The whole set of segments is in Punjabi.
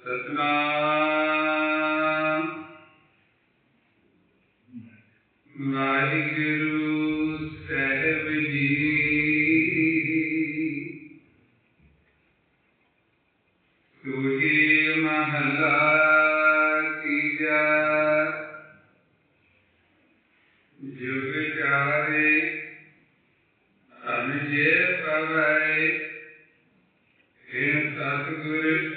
ਸਤਨਾਮ। ਵਾਹਿਗੁਰੂ ਸਾਹਿਬ ਜੀ। ਸੋਹੀ ਮਹਲਾ ਤੀਜਾ। ਜੁਗ ਚਾਰੇ ਅਨਜੇ ਪਵੈ ਇਹ ਸਤਿਗੁਰ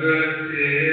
good